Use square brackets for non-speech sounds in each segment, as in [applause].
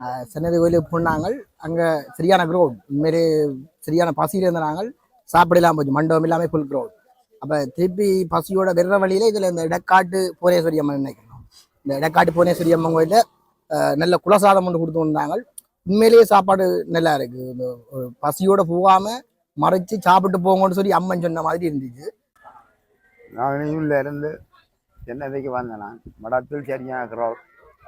ஆஹ் கோயிலுக்கு போனாங்க அங்கே சரியான க்ரௌட் உண்மையிலே சரியான பசியில் இருந்த நாங்கள் சாப்பிடலாம் போச்சு மண்டபம் இல்லாமல் ஃபுல் க்ரௌட் அப்போ திருப்பி பசியோட வெற வழியில் இதில் இந்த இடக்காட்டு புவனேஸ்வரி அம்மன் நினைக்கணும் இந்த இடக்காட்டு புவனேஸ்வரி அம்மன் கோயிலில் நல்ல குலசாதம் ஒன்று கொடுத்து வந்தாங்க. உண்மையிலேயே சாப்பாடு நல்லா இருக்குது இந்த பசியோட போகாமல் மறைச்சு சாப்பிட்டு போங்கன்னு சொல்லி அம்மன் சொன்ன மாதிரி இருந்துச்சு. நான் இருந்து சென்னைக்கு வந்தேன் நான். மடத்தில் சரியான க்ரௌட்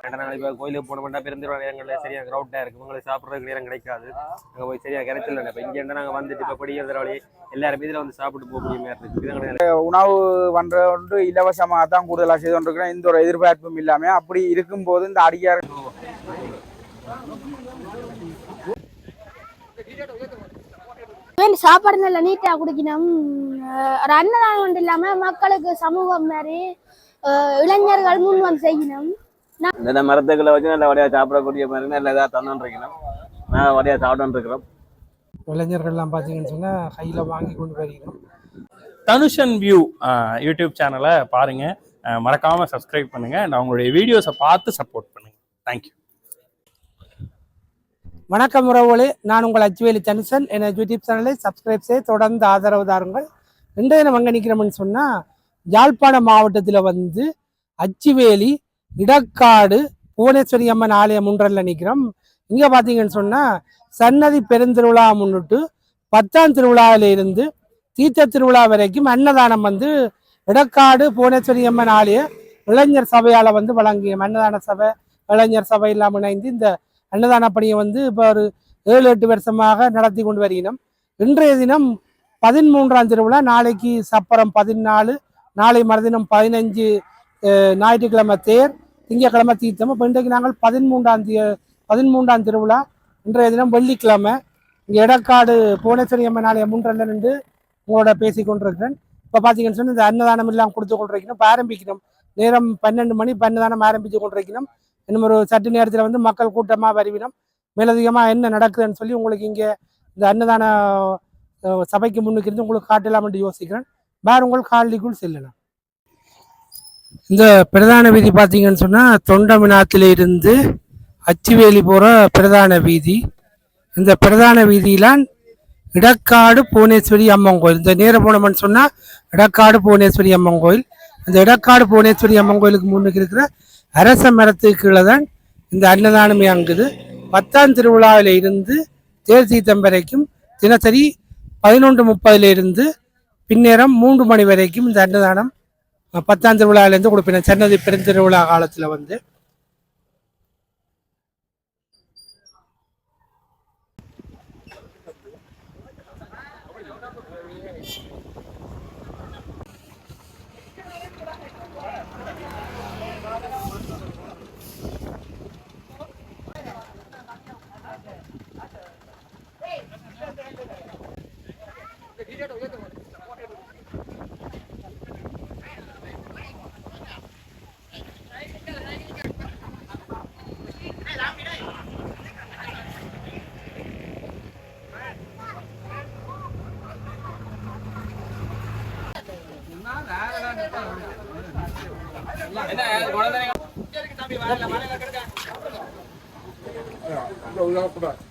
ரெண்டு நாள் இப்போ கோயிலுக்கு போனோம்னா பெருந்திருவா நேரங்களில் சரியாக க்ரௌட்டாக இருக்கும். உங்களுக்கு சாப்பிட்றதுக்கு நேரம் கிடைக்காது. அங்கே போய் சரியாக கிடைச்சல இப்போ இங்கே இருந்து நாங்கள் வந்துட்டு இப்போ படிக்கிற வழி எல்லாரும் இதில் வந்து சாப்பிட்டு போக முடிய மாதிரி இருக்கு. இதுதான் உணவு வந்து இலவசமாக தான் கூடுதலாக செய்து கொண்டிருக்கிறேன் எந்த ஒரு எதிர்பார்ப்பும் இல்லாமல் அப்படி இருக்கும்போது இந்த அடியார் சாப்பாடு நல்லா நீட்டாக குடிக்கணும்? ஒரு அன்னதானம் ஒன்று இல்லாமல் மக்களுக்கு சமூகம் மாதிரி இளைஞர்கள் முன் வந்து செய்யணும். இந்த மரத்துக்களை வச்சு நல்ல வடியாக சாப்பிடக்கூடிய மாதிரி நல்ல இதாக தந்துருக்கணும் நான் வடியாக சாப்பிட்டு இருக்கிறோம் இளைஞர்கள்லாம் பார்த்தீங்கன்னு சொன்னால் கையில் வாங்கி கொண்டு வருகிறோம் தனுஷன் வியூ யூடியூப் சேனலை பாருங்க. அஹ் மறக்காம சப்ஸ்கிரைப் பண்ணுங்க. நான் உங்களுடைய வீடியோஸை பார்த்து சப்போர்ட் பண்ணுங்க. தேங்க்யூ வணக்கம் உறவுகளே. நான் உங்கள் அச்சுவேலி தனுசன் என யூடியூப் சேனலை சப்ஸ்கிரைப் செய்து தொடர்ந்து ஆதரவு தாருங்கள். இன்றைய நம்ம எங்கே நிற்கிறோம்னு சொன்னால் யாழ்ப்பாணம் மாவட்டத்தில் வந்து அச்சுவேலி இடக்காடு புவனேஸ்வரி அம்மன் ஆலயம் முன்றல்ல நிற்கிறோம் இங்கே பார்த்தீங்கன்னு சொன்னால் சன்னதி பெருந்திருவிழா முன்னிட்டு பத்தாம் திருவிழாவில் இருந்து தீர்த்த திருவிழா வரைக்கும் அன்னதானம் வந்து இடக்காடு புவனேஸ்வரி அம்மன் ஆலய இளைஞர் சபையால் வந்து வழங்கிய அன்னதான சபை இளைஞர் சபை எல்லாம் இணைந்து இந்த அன்னதான பணியை வந்து இப்போ ஒரு ஏழு எட்டு வருஷமாக நடத்தி கொண்டு வருகிறோம். இன்றைய தினம் பதிமூன்றாம் திருவிழா நாளைக்கு சப்பரம் பதினாலு நாளை மறுதினம் பதினஞ்சு ஞாயிற்றுக்கிழமை தேர். திங்கக்கிழமை தீர்த்தம். இப்போ இன்றைக்கு நாங்கள் பதிமூன்றாம் தீ பதிமூன்றாம் திருவிழா. இன்றைய தினம் வெள்ளிக்கிழமை. இங்கே எடக்காடு புவனேஸ்வரி அம்மன் ஆலயம் முன்றல்ல நின்று உங்களோட பேசி கொண்டிருக்கிறேன். இப்போ பார்த்தீங்கன்னு சொன்னால் இந்த அன்னதானம் எல்லாம் கொடுத்து கொண்டிருக்கணும். இப்போ ஆரம்பிக்கணும். நேரம் பன்னெண்டு மணி இப்போ அன்னதானம் ஆரம்பித்து கொண்டிருக்கணும். இன்னும் ஒரு சற்று நேரத்தில் வந்து மக்கள் கூட்டமாக வருவினம் மேலதிகமாக என்ன நடக்குதுன்னு சொல்லி உங்களுக்கு இங்கே இந்த அன்னதான சபைக்கு முன்னுக்கு இருந்து உங்களுக்கு காட்டலாம் என்று யோசிக்கிறேன். வேறு உங்கள் காலடிக்குள் செல்லலாம் இந்த பிரதான வீதி பார்த்தீங்கன்னு சொன்னால் தொண்டமினாத்தில் இருந்து அச்சுவேலி போகிற பிரதான வீதி. இந்த பிரதான வீதியிலான் இடக்காடு புவனேஸ்வரி அம்மன் கோயில். இந்த நேர போனோம்னு சொன்னால் இடக்காடு புவனேஸ்வரி அம்மன் கோயில். இந்த இடக்காடு புவனேஸ்வரி அம்மன் கோயிலுக்கு முன்னுக்கு இருக்கிற அரச மரத்துக்கு கீழே தான் இந்த அன்னதானமே அங்குது. பத்தாம் திருவிழாவில் இருந்து தேர் தீர்த்தம் வரைக்கும் தினசரி பதினொன்று முப்பதுல இருந்து பின்னேரம் மூன்று மணி வரைக்கும் இந்த அன்னதானம் பத்தாம் திருவிழாலேருந்து கொடுப்பினேன். சன்னதி பெருந்திருவிழா காலத்தில் வந்து.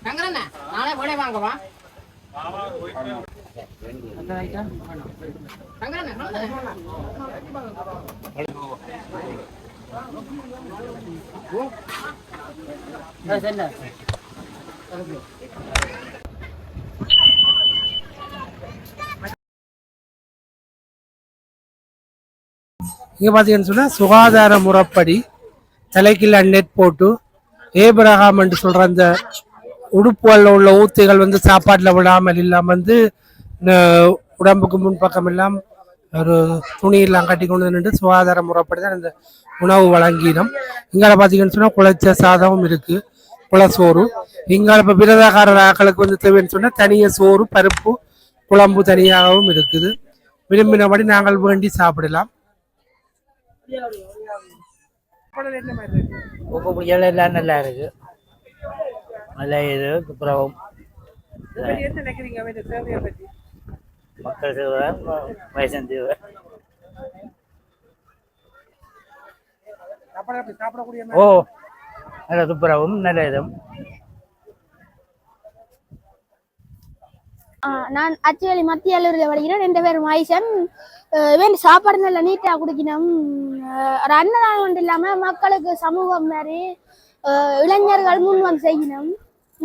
சங்கரண்ணா நாளை போனே வாங்கவா? சங்கரண்ணா இங்கே பார்த்தீங்கன்னு சொன்னால் சுகாதார முறைப்படி தலைக்கீழ நெட் போட்டு ஏபிரகாம் என்று சொல்கிற அந்த உடுப்புகளில் உள்ள ஊத்துகள் வந்து சாப்பாட்டில் விடாமல் இல்லாமல் வந்து இந்த உடம்புக்கு முன்பக்கம் எல்லாம் ஒரு துணியெல்லாம் கட்டி கொண்டு நின்று சுகாதார முறைப்படி தான் இந்த உணவு வழங்கினோம். இங்கே பார்த்தீங்கன்னு சொன்னால் குழைச்ச சாதமும் இருக்குது குளச்சோறு. இங்கே இப்போ விரதகாரர் ஆக்களுக்கு வந்து தேவைன்னு சொன்னால் தனியாக சோறு பருப்பு குழம்பு தனியாகவும் இருக்குது. விரும்பினபடி நாங்கள் வேண்டி சாப்பிடலாம். உப்பு புளியல் எல்லாம் நல்லா இருக்கு. நல்ல இது அப்புறம் மக்கள் சேவை வயசன் சேவை ஓ நல்ல துப்புரவும் நல்ல இதும் நான் அச்சுவேலி மத்திய கல்லூரியில் படிக்கிறேன் ரெண்டு பேரும் ஆயிஷன் இவன் சாப்பாடு நல்லா நீட்டாக குடிக்கணும். ஒரு அன்னதானம் ஒன்று இல்லாமல் மக்களுக்கு சமூகம் மாதிரி இளைஞர்கள் முன் வந்து செய்யணும்.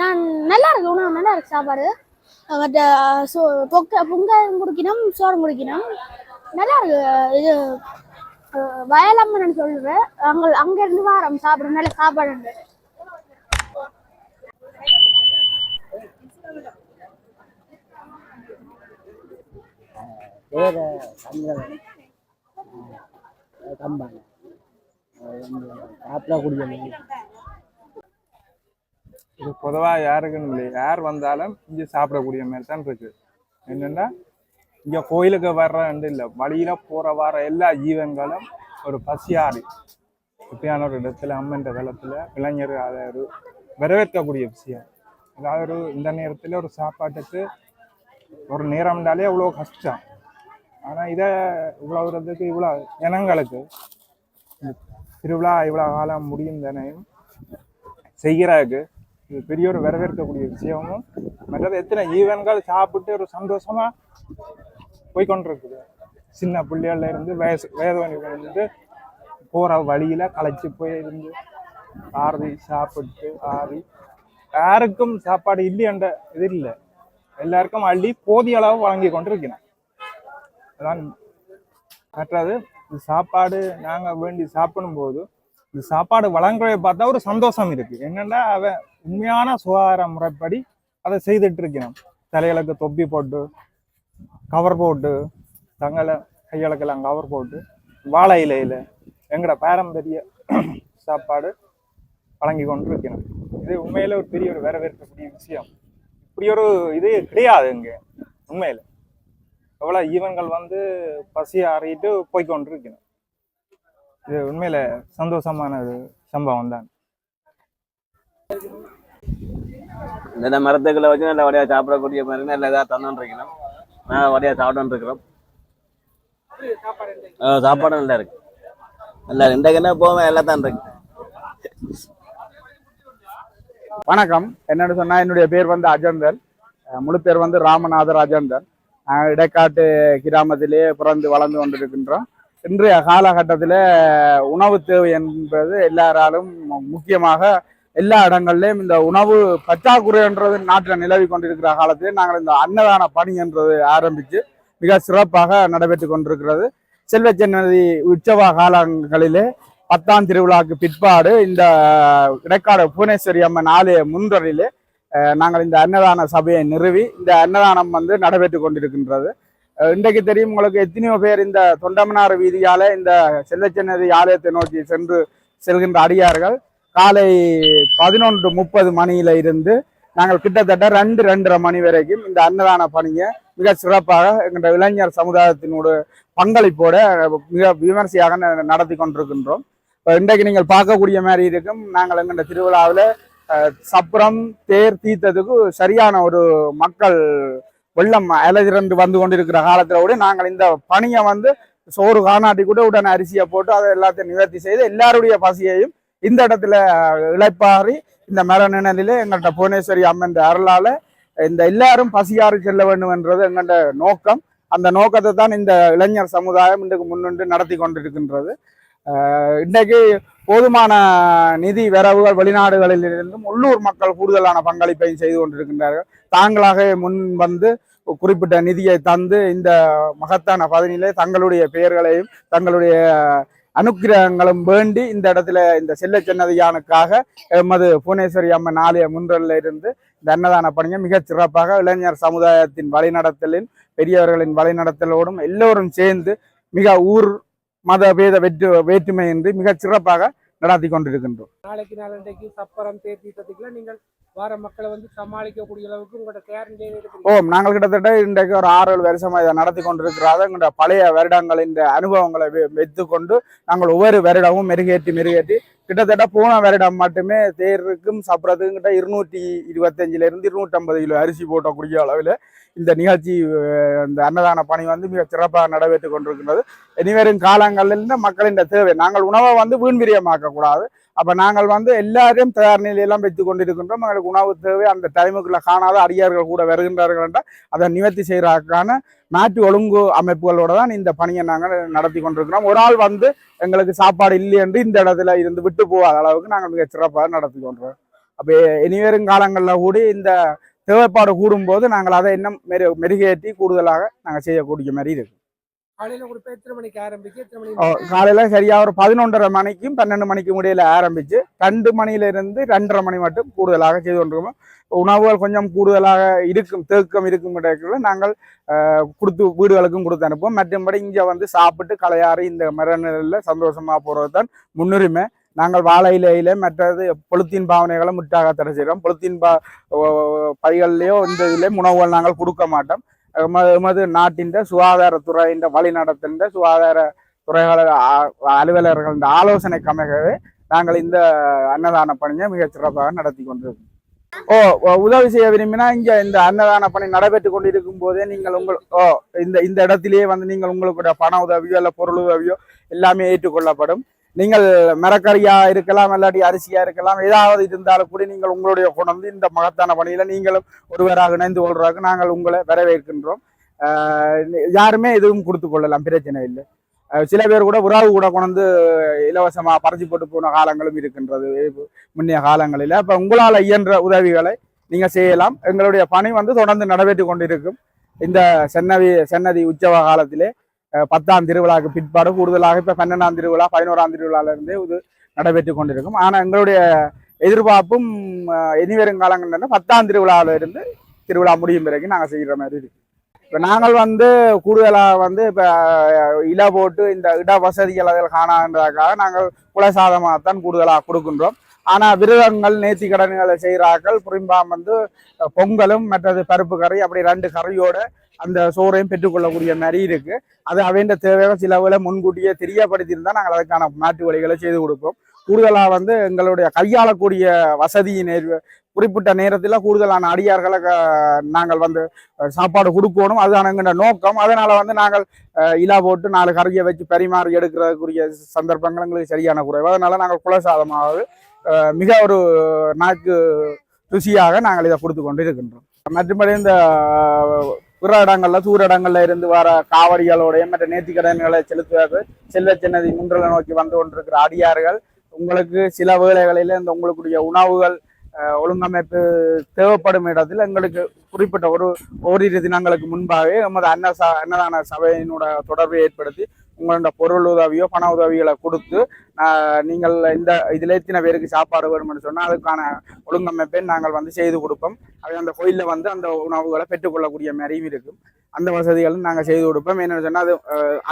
நான் நல்லா இருக்கு உணவு நல்லா இருக்கு சாப்பாடு. மற்ற சோ பொக்க பொங்கல் குடிக்கணும் சோறு குடிக்கணும். நல்லா இருக்கு இது வயலம்மன் சொல்லுவேன். அங்க அங்கேருந்து வாரம் சாப்பிட நல்ல சாப்பாடு பேர சந்திரன் கம்பாங்க இது பொதுவாக யாருக்குன்னு இல்லை யார் வந்தாலும் இங்கே சாப்பிடக்கூடிய மாதிரி தான் இருக்கு. என்னென்னா இங்கே கோயிலுக்கு வர்றது இல்லை வழியில போற வர எல்லா ஜீவன்களும் ஒரு பசியாறு இப்படியான ஒரு இடத்துல அம்மன்ற தளத்துல இளைஞர் அதை ஒரு வரவேற்கக்கூடிய விஷயம். அதாவது ஒரு இந்த நேரத்தில் ஒரு சாப்பாட்டுக்கு ஒரு நேரம்னாலே அவ்வளோ கஷ்டம். ஆனால் இதை இவ்வளோ தூரத்துக்கு இவ்வளோ ஜனங்களுக்கு திருவிழா இவ்வளோ காலம் முடியும் தானேயும் செய்கிறாருக்கு இது பெரிய ஒரு வரவேற்கக்கூடிய விஷயமும் மற்றது எத்தனை ஈவன்கள் சாப்பிட்டு ஒரு சந்தோஷமாக போய்கொண்டிருக்குது சின்ன பிள்ளைகள்ல இருந்து வயசு வயதுவனிகள் போகிற வழியில் களைச்சி போய் இருந்து ஆறி சாப்பிட்டு ஆறி யாருக்கும் சாப்பாடு இல்லையன்ற இது இல்லை. எல்லாருக்கும் அள்ளி போதிய அளவு வழங்கி கொண்டிருக்கிறேன் அதான் மற்றது இந்த சாப்பாடு நாங்கள் வேண்டி சாப்பிடும்போது இந்த சாப்பாடு வழங்குறதை பார்த்தா ஒரு சந்தோஷம் இருக்கு. என்னன்னா அவன் உண்மையான சுகாதார முறைப்படி அதை செய்துட்டு இருக்கிறான். தலைகளுக்கு தொப்பி போட்டு கவர் போட்டு தங்களை கையளக்கெல்லாம் கவர் போட்டு வாழை இலையில் எங்களோட பாரம்பரிய சாப்பாடு வழங்கி கொண்டு இருக்கிறோம் இது உண்மையில ஒரு பெரிய ஒரு வரவேற்கக்கூடிய விஷயம். இப்படி ஒரு இது கிடையாது இங்கே உண்மையில. எவ்வளவு ஈவன்கள் வந்து பசி ஆறிட்டு போய் கொண்டு இருக்கணும் இது உண்மையில சந்தோஷமான ஒரு சம்பவம் தான். இந்த மரத்துக்களை வச்சு நல்ல வடியா சாப்பிடக்கூடிய மாதிரி நல்ல இதாக தந்துருக்கணும் நான் வடியா சாப்பிட்டு இருக்கிறோம். சாப்பாடு நல்லா இருக்கு. நல்லா இன்றைக்கு என்ன போவேன் எல்லாம் தான் இருக்கு. வணக்கம். என்னன்னு சொன்னா என்னுடைய பேர் வந்து அஜந்தன் முழு பேர் வந்து ராமநாதர் அஜந்தன் இடைக்காட்டு கிராமத்திலே பிறந்து வளர்ந்து கொண்டிருக்கின்றோம். இன்றைய காலகட்டத்தில் உணவு தேவை என்பது எல்லாராலும் முக்கியமாக எல்லா இடங்கள்லையும் இந்த உணவு பற்றாக்குறைன்றது நாட்டில் நிலவி கொண்டிருக்கிற காலத்தில் நாங்கள் இந்த அன்னதான பணி என்றது ஆரம்பித்து மிக சிறப்பாக நடைபெற்று கொண்டிருக்கிறது. செல்வச்சன்னதி உற்சவ காலங்களிலே பத்தாம் திருவிழாக்கு பிற்பாடு இந்த இடைக்காடு புவனேஸ்வரி அம்மன் ஆலய முன்றலிலே நாங்கள் இந்த அன்னதான சபையை நிறுவி இந்த அன்னதானம் வந்து நடைபெற்று கொண்டிருக்கின்றது. இன்றைக்கு தெரியும் உங்களுக்கு எத்தனையோ பேர் இந்த தொண்டமனார் வீதியால் இந்த செல்லச்சன்னதி ஆலயத்தை நோக்கி சென்று செல்கின்ற அடியார்கள். காலை பதினொன்று முப்பது மணியில இருந்து நாங்கள் கிட்டத்தட்ட ரெண்டு ரெண்டரை மணி வரைக்கும் இந்த அன்னதான பணியை மிக சிறப்பாக எங்கள் இளைஞர் சமுதாயத்தினோட பங்களிப்போட மிக விமர்சையாக நடத்தி கொண்டிருக்கின்றோம். இப்போ இன்றைக்கு நீங்கள் பார்க்கக்கூடிய மாதிரி இருக்கும். நாங்கள் எங்கள் திருவிழாவில் சப்புரம் தேர் தீர்த்ததுக்கு சரியான ஒரு மக்கள் வெள்ளம் அலைதிரண்டு வந்து கொண்டிருக்கிற காலத்தில் கூட நாங்கள் இந்த பணியை வந்து சோறு காணாட்டி கூட உடனே அரிசியை போட்டு அதை எல்லாத்தையும் நிவர்த்தி செய்து எல்லாருடைய பசியையும் இந்த இடத்துல இழைப்பாறி இந்த மர நிழலிலே எங்கள்கிட்ட புவனேஸ்வரி அம்மன் அருளால இந்த எல்லாரும் பசியாறு செல்ல வேண்டும் என்றது எங்கள்கிட்ட நோக்கம். அந்த நோக்கத்தை தான் இந்த இளைஞர் சமுதாயம் இன்றைக்கு முன்னின்று நடத்தி கொண்டிருக்கின்றது. இன்றைக்கு போதுமான நிதி வரவுகள் வெளிநாடுகளில் இருந்தும் உள்ளூர் மக்கள் கூடுதலான பங்களிப்பையும் செய்து கொண்டிருக்கின்றார்கள். தாங்களாக முன் வந்து குறிப்பிட்ட நிதியை தந்து இந்த மகத்தான பதனியிலே தங்களுடைய பெயர்களையும் தங்களுடைய அனுக்கிரகங்களும் வேண்டி இந்த இடத்துல இந்த செல்ல சென்னதியானுக்காக எமது புவனேஸ்வரி அம்மன் ஆலய முன்றலில் இருந்து இந்த அன்னதான பணியை மிகச் சிறப்பாக இளைஞர் சமுதாயத்தின் வழிநடத்தலின் பெரியவர்களின் வழிநடத்தலோடும் எல்லோரும் சேர்ந்து மிக ஊர் மத பேத வெற்று வேற்றுமையின்றி மிகச் சிறப்பாக நடத்தி கொண்டிருக்கின்றோம். நாளைக்கு நாளன்றைக்கு சப்பரம் தேர் நீங்கள் வார மக்களை வந்து சமாளிக்கக்கூடிய அளவுக்கு உங்களோட இருக்கிறீங்க ஓ நாங்கள் கிட்டத்தட்ட இன்றைக்கு ஒரு ஆறு ஏழு வருஷமா இதை நடத்தி கொண்டிருக்கிறாத எங்களுடைய பழைய வருடங்களின் அனுபவங்களை வெ- வைத்துக்கொண்டு நாங்கள் ஒவ்வொரு வருடமும் மெருகேற்றி மெருகேற்றி கிட்டத்தட்ட போன வருடம் மட்டுமே தேருக்கும் சப்புறத்துக்கும் கிட்ட இருநூற்றி இருபத்தஞ்சில இருந்து இருநூற்றம்பது கிலோ அரிசி போட்டக்கூடிய அளவில் இந்த நிகழ்ச்சி இந்த அன்னதான பணி வந்து மிக சிறப்பாக நடைபெற்று கொண்டிருக்கின்றது. இனிவரும் காலங்களில் மக்களின் தேவை. நாங்கள் உணவை வந்து வீண்விரியமாக்க கூடாது அப்ப நாங்கள் வந்து எல்லாரையும் தயார் நிலையெல்லாம் வைத்துக் கொண்டிருக்கின்றோம். எங்களுக்கு உணவு தேவை. அந்த டைமுக்குள்ள காணாத அடியார்கள் கூட வருகின்றார்கள் என்றால் அதை நிவர்த்தி செய்யறதுக்கான நாட்டு ஒழுங்கு அமைப்புகளோட தான் இந்த பணியை நாங்கள் நடத்தி கொண்டிருக்கிறோம். ஒரு ஆள் வந்து எங்களுக்கு சாப்பாடு இல்லை என்று இந்த இடத்துல இருந்து விட்டு போகாத அளவுக்கு நாங்கள் மிக சிறப்பாக நடத்தி கொண்டிருக்கிறோம். அப்போ இனிவரும் காலங்களில் கூட இந்த தேவைப்பாடு கூடும்போது நாங்கள் அதை இன்னும் மெரு மெருகேற்றி கூடுதலாக நாங்கள் செய்யக்கூடிய மாதிரி இருக்கு. காலையில சரியா ஒரு பதினொன்றரை மணிக்கும் பன்னெண்டு மணிக்கும் இடையில ஆரம்பிச்சு ரெண்டு மணியில இருந்து ரெண்டரை மணி மட்டும் கூடுதலாக செய்து கொண்டிருக்கோம். உணவுகள் கொஞ்சம் கூடுதலாக இருக்கும் தேக்கம் இருக்கும் இடத்துல நாங்கள் கொடுத்து வீடுகளுக்கும் கொடுத்து அனுப்புவோம். மற்றபடி இங்க வந்து சாப்பிட்டு களையாறு இந்த மரநிலையில சந்தோஷமா போறது தான் முன்னுரிமை. நாங்கள் வாழை இலையில மற்றது பொலித்தீன் பாவனைகளை முற்றாக தடை செய்கிறோம். பொலித்தீன் பா பைகள்லையோ இந்த இதுலேயும் உணவுகள் நாங்கள் கொடுக்க மாட்டோம். எமது நாட்டின் சுகாதாரத்துறையின் வழிநடத்தின்ற சுகாதார துறைகள அலுவலர்களின் ஆலோசனை கமைகவே நாங்கள் இந்த அன்னதான பணியை மிகச் சிறப்பாக நடத்தி கொண்டிருக்கோம் ஓ உதவி செய்ய விரும்பினா இங்க இந்த அன்னதான பணி நடைபெற்று கொண்டிருக்கும் போதே நீங்கள் உங்கள் ஓ இந்த இந்த இடத்திலேயே வந்து நீங்கள் உங்களுடைய பண உதவியோ இல்லை பொருள் உதவியோ எல்லாமே ஏற்றுக்கொள்ளப்படும். நீங்கள் மரக்கறியா இருக்கலாம் இல்லாட்டி அரிசியா இருக்கலாம் ஏதாவது இருந்தாலும் கூட நீங்கள் உங்களுடைய கொண்டு இந்த மகத்தான பணியில நீங்களும் ஒருவராக இணைந்து கொள்றதுக்கு நாங்கள் உங்களை வரவேற்கின்றோம். யாருமே எதுவும் கொடுத்து கொள்ளலாம் பிரச்சனை இல்லை. சில பேர் கூட உறவு கூட கொண்டு இலவசமாக பறிச்சு போட்டு போன காலங்களும் இருக்கின்றது முன்னைய காலங்களில். அப்போ உங்களால் இயன்ற உதவிகளை நீங்கள் செய்யலாம். எங்களுடைய பணி வந்து தொடர்ந்து நடைபெற்று கொண்டிருக்கும். இந்த சென்னவி சென்னதி உற்சவ காலத்திலே பத்தாம் திருவிழாக்கு பிற்பாடு கூடுதலாக இப்போ பன்னெண்டாம் திருவிழா பதினோராம் திருவிழாவிலிருந்தே இது நடைபெற்று கொண்டிருக்கும். ஆனால் எங்களுடைய எதிர்பார்ப்பும் இனிவரும் இனி பத்தாம் திருவிழாவிலிருந்து திருவிழா முடியும் பிறகு நாங்கள் செய்கிற மாதிரி இருக்கு. இப்போ நாங்கள் வந்து கூடுதலாக வந்து இப்போ அஹ், போட்டு இந்த இட வசதிகள் அதில் காணான்றதுக்காக நாங்கள் குலசாதமாக தான் கூடுதலாக கொடுக்கின்றோம். ஆனால் விரதங்கள் நேர்த்தி கடன்களை செய்கிறார்கள். புரிம்பாம் வந்து பொங்கலும் மற்றது பருப்பு கறி அப்படி ரெண்டு கறியோட அந்த சோறையும் பெற்றுக்கொள்ளக்கூடிய மாதிரி இருக்கு. அது அவைண்ட தேவையாக சிலவில் முன்கூட்டியே தெரியப்படுத்தியிருந்தால் நாங்கள் அதுக்கான மாற்று வழிகளை செய்து கொடுப்போம். கூடுதலாக வந்து எங்களுடைய கையாளக்கூடிய வசதியின் குறிப்பிட்ட நேரத்தில் கூடுதலான அடியார்களை நாங்கள் வந்து சாப்பாடு கொடுக்கணும். அதுதான் எங்களோட நோக்கம். அதனால் வந்து நாங்கள் இலா போட்டு நாலு கறியை வச்சு பரிமாறி எடுக்கிறதுக்குரிய சந்தர்ப்பங்கள் எங்களுக்கு சரியான குறைவு. அதனால் நாங்கள் குலசாதமாவது மிக ஒரு நாக்கு ருசியாக நாங்கள் இதை கொடுத்து கொண்டு இருக்கின்றோம் மற்றபடி இந்த பிற இடங்கள்ல தூர இடங்கள்ல இருந்து வர காவடிகளோடைய மற்ற நேர்த்திக்கடன்களை செலுத்துவது செல்வ சின்னதி முன்றலை நோக்கி வந்து கொண்டிருக்கிற அடியார்கள் உங்களுக்கு சில வேளைகளில் இந்த உங்களுக்குரிய உணவுகள் ஒழுங்கமைப்பு தேவைப்படும் இடத்தில் எங்களுக்கு குறிப்பிட்ட ஒரு ஓரிரு தினங்களுக்கு முன்பாகவே நமது அன்ன ச அன்னதான சபையினோட தொடர்பை ஏற்படுத்தி உங்களோட பொருள் உதவியோ பண உதவிகளை கொடுத்து நீங்கள் இந்த இதில் எத்தனை பேருக்கு சாப்பாடு வேணும்னு சொன்னால் அதுக்கான ஒழுங்கமைப்பை நாங்கள் வந்து செய்து கொடுப்போம். அது அந்த கோயிலில் வந்து அந்த உணவுகளை பெற்றுக்கொள்ளக்கூடிய மாதிரியும் இருக்கும். அந்த வசதிகளும் நாங்கள் செய்து கொடுப்போம். என்னென்னு சொன்னால் அது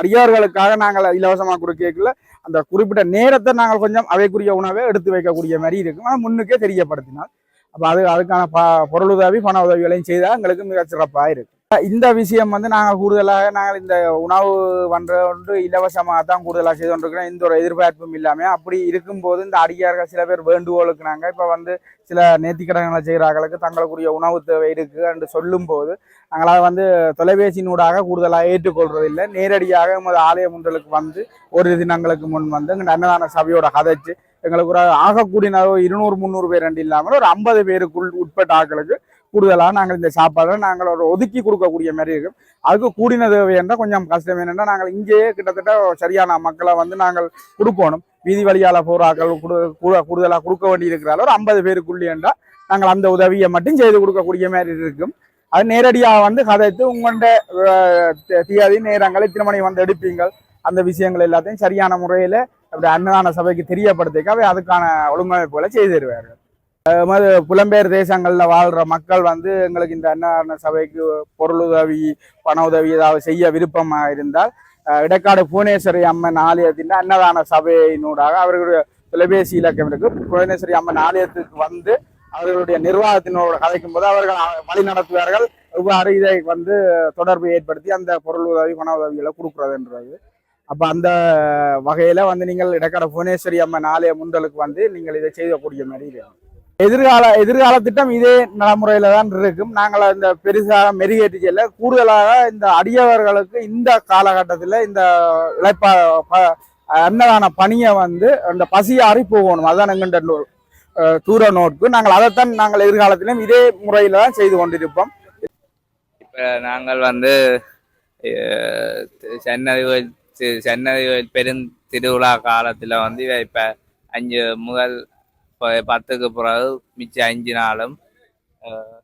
அடியார்களுக்காக நாங்கள் இலவசமாக கொடுக்கல. அந்த குறிப்பிட்ட நேரத்தை நாங்கள் கொஞ்சம் அவைக்குரிய உணவை எடுத்து வைக்கக்கூடிய மாதிரி இருக்கும். ஆனால் முன்னுக்கே தெரியப்படுத்தினால். அப்போ அது அதுக்கான ப பொருளுதவி பண உதவிகளையும் செய்தால் எங்களுக்கு மிகச்சிறப்பாக இருக்கும். இந்த விஷயம் வந்து நாங்கள் கூடுதலாக நாங்கள் இந்த உணவு வந்து இலவசமாக தான் கூடுதலாக செய்து கொண்டிருக்கிறோம். எந்த ஒரு எதிர்பார்ப்பும் இல்லாமல் அப்படி இருக்கும்போது இந்த அடியார்கள் சில பேர் வேண்டுகோளுக்கு நாங்கள் இப்போ வந்து சில நேர்த்திக்கடன்களை செய்கிறார்களுக்கு தங்களுக்குரிய உணவு தேவை இருக்குது என்று சொல்லும்போது நாங்கள் அதை வந்து தொலைபேசியினூடாக கூடுதலாக ஏற்றுக்கொள்வதில்லை நேரடியாக எமது ஆலய முன்றலுக்கு வந்து ஒரு தினங்களுக்கு முன் வந்து எங்கள் அன்னதான சபையோட கதைச்சு எங்களுக்கு ஒரு ஆகக்கூடிய இருநூறு முந்நூறு பேர் ரெண்டு இல்லாமல் ஒரு ஐம்பது பேருக்குள் உட்பட்ட ஆட்களுக்கு கூடுதலாக நாங்கள் இந்த சாப்பாடை நாங்கள் ஒரு ஒதுக்கி கொடுக்கக்கூடிய மாதிரி இருக்கும். அதுக்கு கூடின தேவை என்றால் கொஞ்சம் கஷ்டம். என்னென்னா நாங்கள் இங்கேயே கிட்டத்தட்ட சரியான மக்களை வந்து நாங்கள் கொடுக்கணும். வீதி வழியால் போராக்கள் ஆட்கள் கூடுதலாக கொடுக்க வேண்டியிருக்கிற ஒரு ஐம்பது பேருக்குள்ளே என்றால் நாங்கள் அந்த உதவியை மட்டும் செய்து கொடுக்கக்கூடிய மாதிரி இருக்கும். அது நேரடியாக வந்து கதைத்து உங்கள்கிட்ட தியாதி நேரங்களை திருமணி வந்து எடுப்பீங்கள் அந்த விஷயங்கள் எல்லாத்தையும் சரியான முறையில் அப்படி அன்னதான சபைக்கு தெரியப்படுத்திக்காவே அதுக்கான ஒழுங்கமைப்புகளை செய்து தருவார்கள். மாதிரி புலம்பெயர் தேசங்களில் வாழ்கிற மக்கள் வந்து எங்களுக்கு இந்த அன்னதான சபைக்கு பொருளுதவி பண உதவி ஏதாவது செய்ய விருப்பமாக இருந்தால் இடக்காடு இடைக்காடு புவனேஸ்வரி அம்மன் ஆலயத்தின் அன்னதான சபையினூடாக அவர்களுடைய தொலைபேசி இலக்கம் இருக்கு. புவனேஸ்வரி அம்மன் ஆலயத்துக்கு வந்து அவர்களுடைய நிர்வாகத்தினோட கதைக்கும் போது அவர்கள் வழி நடத்துவார்கள். எவ்வாறு இதை வந்து தொடர்பு ஏற்படுத்தி அந்த பொருள் உதவி பண உதவிகளை கொடுக்குறதுன்றது. அப்போ அந்த வகையில் வந்து நீங்கள் இடக்கடை புவனேஸ்வரி அம்மன் ஆலய முண்டலுக்கு வந்து நீங்கள் இதை செய்யக்கூடிய மாதிரி எதிர்கால எதிர்கால திட்டம் இதே நடைமுறையில தான் இருக்கும். நாங்கள் இந்த பெருசாக மெருகேற்றி செல்ல கூடுதலாக இந்த அடியவர்களுக்கு இந்த காலகட்டத்தில் இந்த இழைப்பா அன்னதான பணியை வந்து அந்த பசியாறி போகணும். அதுதான் எங்கிட்ட நோ- தூர நோட்பு. நாங்கள் அதைத்தான் நாங்கள் எதிர்காலத்திலும் இதே முறையில் தான் செய்து கொண்டிருப்போம். இப்போ நாங்கள் வந்து சென்னதி சென்னை கோயில் சென்னை கோயில் பெரும் திருவிழா காலத்தில் வந்து இப்போ அஞ்சு முதல் பத்துக்கு பிறகு மிச்சம் அஞ்சு நாளும் அஹ்,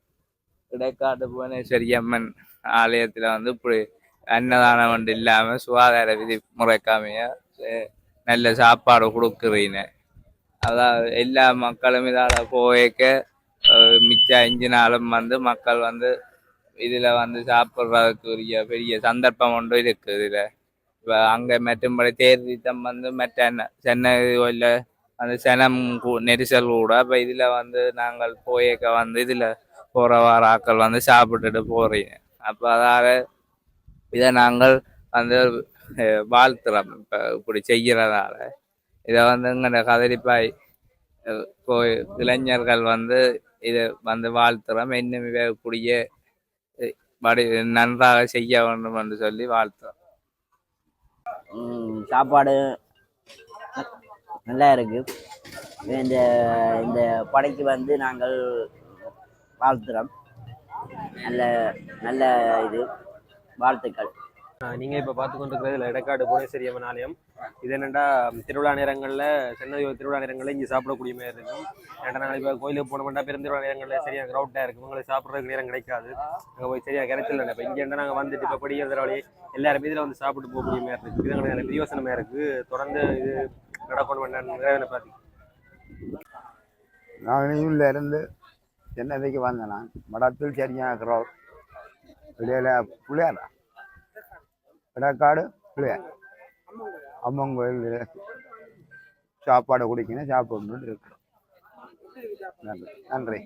இடைக்காட்டு புவனேஸ்வரி அம்மன் ஆலயத்தில் வந்து இப்படி அன்னதானம் ஒன்று இல்லாமல் சுகாதார விதி முறைக்காமைய நல்ல சாப்பாடு கொடுக்குறீங்க அதாவது எல்லா மக்களும் இதால் போய்க்க மிச்சம் அஞ்சு நாளும் வந்து மக்கள் வந்து இதுல வந்து சாப்பிட்றதுக்குரிய பெரிய சந்தர்ப்பம் ஒன்று இருக்கு இதுல இப்போ அங்க மற்றும்படி தேர் தீர்த்தம் வந்து மற்ற என்ன- சென்னை கோயில்ல அந்த சனம் கூ- நெரிசல் கூட. இப்போ இதுல வந்து நாங்கள் போயக்க வந்து இதுல போகிற வார ஆட்கள் வந்து சாப்பிட்டுட்டு போறீங்க. அப்போ அதால இதை நாங்கள் வந்து வாழ்த்துறோம். இப்போ இப்படி செய்கிறதால இதை வந்து எங்களோட கதறிப்பாய் அஹ், கோயில் இளைஞர்கள் வந்து இதை வந்து வாழ்த்துறோம். இன்னும் கூடிய வடி நன்றாக செய்ய வேண்டும் என்று சொல்லி வாழ்த்துறோம். சாப்பாடு நல்லா இருக்கு இந்த இந்த படைக்கு வந்து நாங்கள் வாழ்த்துறோம். நல்ல நல்ல இது வாழ்த்துக்கள். நீங்கள் இப்போ பார்த்து கொண்டிருக்கிறது எடக்காடு புவனேஸ்வரி அம்மன் ஆலயம். இது என்னென்னா திருவிழா நேரங்களில் சென்னை திருவிழா நேரங்களில் இங்கே சாப்பிடக்கூடிய மாதிரி இருக்கும். ஏன்னா நாங்கள் இப்போ கோயிலுக்கு போனோம்னா பெருந்திருவிழா நேரங்களில் சரியாக க்ரௌட்டாக இருக்கும். உங்களுக்கு சாப்பிட்றதுக்கு நேரம் கிடைக்காது. அங்கே போய் சரியாக கிடைச்சல இப்போ இங்கே என்ன நாங்கள் வந்துட்டு இப்ப படிக்கிறதாலே எல்லாருமே இதில் வந்து சாப்பிட்டு போகக்கூடிய மாதிரி இருக்குது இது எங்களுக்கு நல்ல பிரியோசனமா தொடர்ந்து இது நடக்கணும் நான் இதில் இருந்து சென்னைக்கு வந்தேன்? நான் மடத்தில் சரியான கிரௌட் வெளியில் பிள்ளையாரா? இடக்காடு பிள்ளையார். அம்மன் கோயில் சாப்பாடு குடிக்கணும் சாப்பிடணும்னு இருக்கிறோம். நன்றி. நன்றி.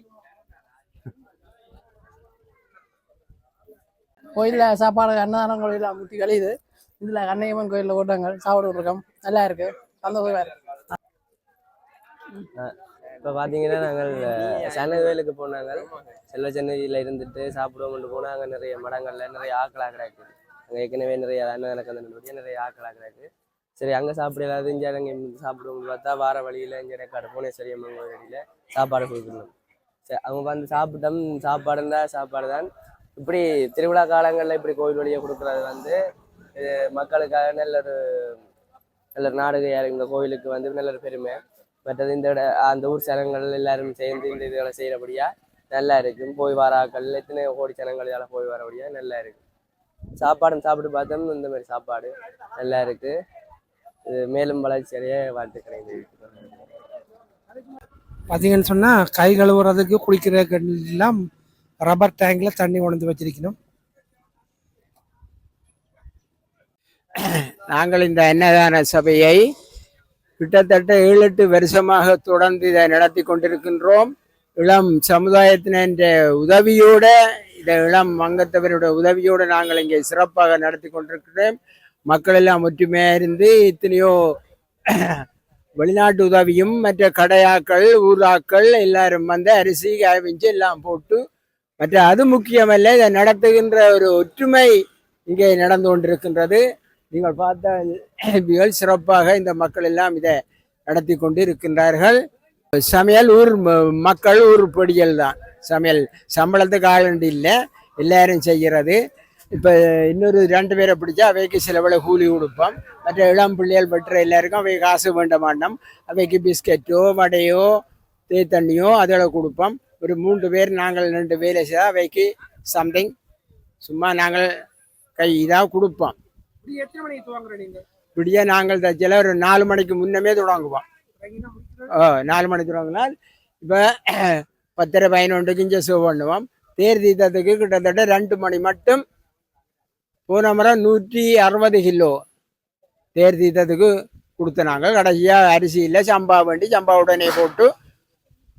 கோயிலில் சாப்பாடு அன்னதானம் கோயிலில் முட்டி கழியுது. இதில் கண்ணையம்மன் கோயிலில் ஓட்டாங்க சாப்பிட்டு இருக்கோம் நல்லா இருக்கு. சந்தோஷமா இருக்கு இப்போ பார்த்தீங்கன்னா நாங்கள் சென்னை கோயிலுக்கு போனாங்க செல்வ சென்னையில் இருந்துட்டு சாப்பிடுவோம்னு போனால் அங்கே நிறைய மடங்கள்ல நிறைய ஆக்களாக கிடக்குது அங்கே ஏற்கனவே நிறைய கந்தன் நிறைய ஆக்களாக கிடக்கு சரி அங்கே சாப்பிட இல்லாத இங்கே அங்கே சாப்பிடுவோம்னு பார்த்தா வார வழியில் இங்கே ரெக்கார்டு புவனேஸ்வரி அம்மன் கோயிலில் சாப்பாடு கொடுக்கணும். சரி அவங்க வந்து சாப்பிட்டோம். சாப்பாடு இருந்தால் சாப்பாடு தான். இப்படி திருவிழா காலங்களில் இப்படி கோயில் வழியை கொடுக்குறது வந்து இது மக்களுக்காக நல்ல ஒரு நல்ல ஒரு இந்த கோயிலுக்கு வந்து நல்ல ஒரு பெருமை. மற்றது இந்த அந்த ஊர் ஜனங்கள் எல்லாரும் சேர்ந்து இந்த இதெல்லாம் செய்கிறபடியா நல்லா இருக்கும். போய் வராக்கள் எத்தனை கோடி சனங்கள் இதெல்லாம் போய் வரபடியா நல்லா இருக்கு சாப்பாடும் சாப்பிட்டு பார்த்தோம். இந்த மாதிரி சாப்பாடு நல்லா இருக்கு. இது மேலும் வளர்ச்சி அடைய வாழ்த்துக்கிறேன் பார்த்தீங்கன்னு சொன்னால் கை கழுவுறதுக்கு குளிக்கிறதுக்கு எல்லாம் ரப்பர் டேங்கில் தண்ணி கொண்டு வச்சிருக்கணும். நாங்கள் இந்த அன்னதான சபையை கிட்டத்தட்ட ஏழு எட்டு வருஷமாக தொடர்ந்து இதை நடத்தி கொண்டிருக்கின்றோம். இளம் சமுதாயத்தின உதவியோட இந்த இளம் வங்கத்தவருடைய உதவியோடு நாங்கள் இங்கே சிறப்பாக நடத்தி கொண்டிருக்கிறோம். மக்கள் எல்லாம் ஒற்றுமையாக இருந்து இத்தனையோ வெளிநாட்டு உதவியும் மற்ற கடையாக்கள் ஊராக்கள் எல்லாரும் வந்து அரிசி காய்விஞ்சு எல்லாம் போட்டு மற்ற அது முக்கியமல்ல இதை நடத்துகின்ற ஒரு ஒற்றுமை இங்கே நடந்து கொண்டிருக்கின்றது. நீங்கள் பார்த்த [clears throat] மிக சிறப்பாக இந்த மக்கள் எல்லாம் இதை நடத்தி கொண்டு இருக்கின்றார்கள் சமையல் ஊர் ம- மக்கள் ஊர் பொடியல் தான். சமையல் சம்பளத்துக்கு ஆளுண்டு இல்லை. எல்லாரும் செய்கிறது. இப்போ இன்னொரு ரெண்டு பேரை பிடிச்சா அவைக்கு சிலவில் கூலி கொடுப்போம். மற்ற இளம் பிள்ளைகள் பெற்ற எல்லாருக்கும் அவை காசு வேண்ட மாட்டோம். அவைக்கு பிஸ்கட்டோ வடையோ தேத்தண்ணியோ அதில் கொடுப்போம். ஒரு மூன்று பேர் நாங்கள் ரெண்டு வேலை செய்தால் அவைக்கு சம்திங் சும்மா நாங்கள் கை இதாக கொடுப்போம். எத்தனை மணிக்கு துவங்குற நீங்க? விடிய நாங்கள் தச்சில ஒரு நாலு மணிக்கு முன்னமே தொடங்குவோம் நாலு மணிக்கு தொடங்கினால் இப்போ [clears throat] பத்தரை பதினொன்றுக்கு இங்கே ஷோ பண்ணுவோம். தேர் தீர்த்தத்துக்கு கிட்டத்தட்ட ரெண்டு மணி மட்டும் போன முறை நூற்றி அறுபது கிலோ தேர் தீர்த்தத்துக்கு கொடுத்தனாங்க கடைசியாக அரிசியில் சம்பா வேண்டி சம்பா உடனே போட்டு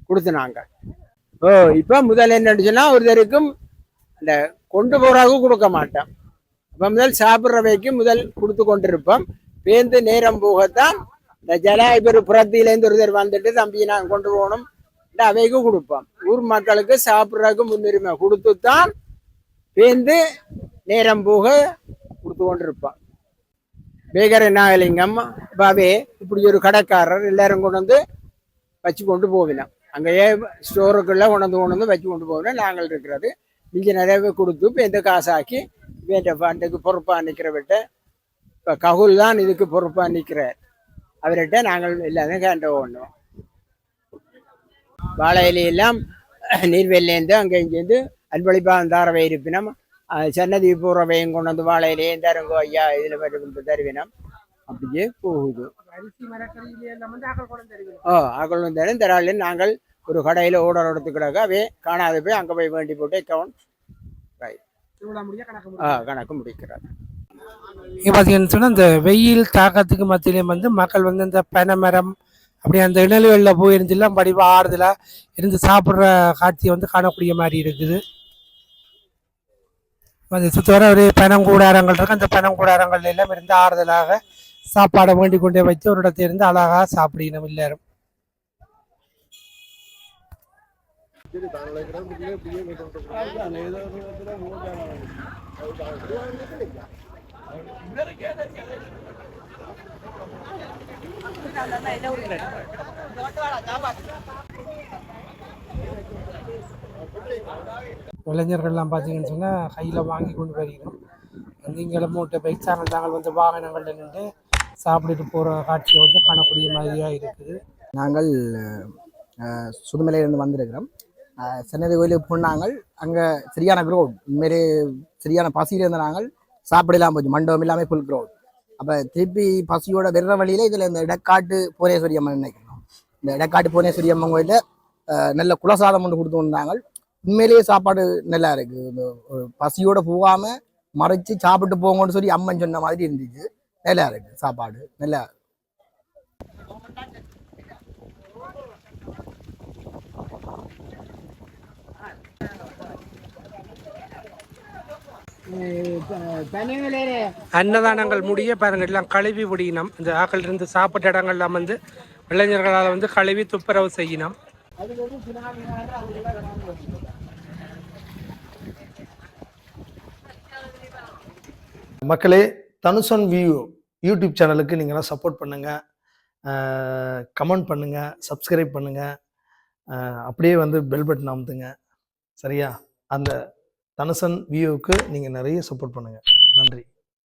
கொடுத்தனாங்க ஓ இப்போ முதல்ல என்னன்னு சொன்னால் ஒருத்தருக்கும் அந்த கொண்டு போறாங்க கொடுக்க மாட்டோம். அப்போ முதல் சாப்பிட்றவைக்கு முதல் கொடுத்து கொண்டிருப்போம் பேருந்து நேரம் போகத்தான் இந்த ஜல புறத்திலேருந்து ஒருத்தர் வந்துட்டு தம்பி நான் கொண்டு போகணும் அவைக்கு கொடுப்போம் ஊர் மக்களுக்கு சாப்பிட்றதுக்கு முன்னுரிமை கொடுத்து தான் பேருந்து நேரம் போக கொடுத்து கொண்டிருப்போம் பேகர நாகலிங்கம் பாவே இப்படி ஒரு கடைக்காரர் எல்லாரும் கொண்டு வந்து வச்சு கொண்டு போவினோம் அங்கேயே ஸ்டோருக்குள்ளே கொண்டு வந்து கொண்டு வந்து வச்சு கொண்டு போவினோம் நாங்கள் இருக்கிறது இங்கே நிறைய கொடுத்து இப்போ எந்த காசாக்கி வேண்ட ஃபண்டுக்கு பொறுப்பாக நிற்கிறவிட்ட இப்போ ககுல் தான் இதுக்கு பொறுப்பாக நிற்கிறார் அவர்கிட்ட நாங்கள் எல்லாரும் ஹேண்ட் பண்ணுவோம் வாழை இலையெல்லாம் நீர்வெல்லேருந்து அங்கே இங்கேருந்து அன்பளிப்பாக தாரவை இருப்பினம் சன்னதி பூரவையும் கொண்டு வந்து வாழை இலையும் தருங்கோ ஐயா இதில் மட்டும் தருவினம் அப்படியே போகுது. எல்லாம் கொண்டு ஓ அகலும் தரும். தராளில் நாங்கள் ஒரு கடையில் ஓடர் எடுத்துக்கிடாக்க. அவே காணாது போய் அங்கே போய் வேண்டி போட்டு திருவிழா முடிய கணக்கு முடிக்கிறார். பார்த்தீங்கன்னு சொன்னால் இந்த வெயில் தாக்கத்துக்கு மத்தியிலையும் வந்து மக்கள் வந்து இந்த பனைமரம் அப்படி அந்த இணல்களில் போயிருந்து எல்லாம் படிவா ஆறுதலாக இருந்து சாப்பிட்ற காட்சியை வந்து காணக்கூடிய மாதிரி இருக்குது. அது சுற்றி வர ஒரு பனங்கூடாரங்கள் இருக்கு. அந்த பனங்கூடாரங்கள் எல்லாம் இருந்து ஆறுதலாக சாப்பாடை வேண்டி கொண்டே வச்சு ஒரு இடத்துல இருந்து அழகாக சாப்பிடணும் எல்லாரும். இளைஞர்கள்லாம் பார்த்தீங்கன்னு சொன்னால் கையில் வாங்கி கொண்டு வருகிறோம் நீங்கள மூட்டை பைக் தாங்கள் தாங்கள் வந்து வாகனங்கள்ல நின்று சாப்பிட்டுட்டு போகிற காட்சியை வந்து காணக்கூடிய மாதிரியாக இருக்குது நாங்கள் சுதுமலையிலிருந்து வந்திருக்கிறோம் சென்னதி கோயிலுக்கு போனாங்கள். அங்கே சரியான க்ரௌட் உண்மையிலே சரியான பசியில் இருந்த நாங்கள் சாப்பிடலாம் போச்சு மண்டபம் இல்லாமல் ஃபுல் க்ரௌட் அப்போ திருப்பி பசியோட வெற வழியில் இதில் இந்த இடக்காட்டு புவனேஸ்வரி அம்மன் நினைக்கிறோம். இந்த இடக்காட்டு புவனேஸ்வரி அம்மன் கோயிலில் நல்ல குலசாதம் ஒன்று கொடுத்து வந்தாங்க உண்மையிலேயே சாப்பாடு நல்லா இருக்குது இந்த பசியோடு பசியோட போகாமல் மறைச்சு சாப்பிட்டு போங்கன்னு சொல்லி அம்மன் சொன்ன மாதிரி இருந்துச்சு. நல்லா இருக்குது சாப்பாடு. நல்லா அன்னதானங்கள் முடிய பாருங்க எல்லாம் கழுவி விடியணும் இந்த ஆக்கள் இருந்து சாப்பிட்ட இடங்கள்லாம் வந்து இளைஞர்களால் வந்து கழுவி துப்புரவு செய்யணும் மக்களே தனுசன் வியூ யூடியூப் சேனலுக்கு நீங்களாம் சப்போர்ட் பண்ணுங்கள் கமெண்ட் பண்ணுங்கள் சப்ஸ்கிரைப் பண்ணுங்கள் அப்படியே வந்து பெல் பட்டன் அமுத்துங்க. சரியா? அந்த தனுசன் வியூவுக்கு நீங்கள் நிறைய சப்போர்ட் பண்ணுங்கள் நன்றி.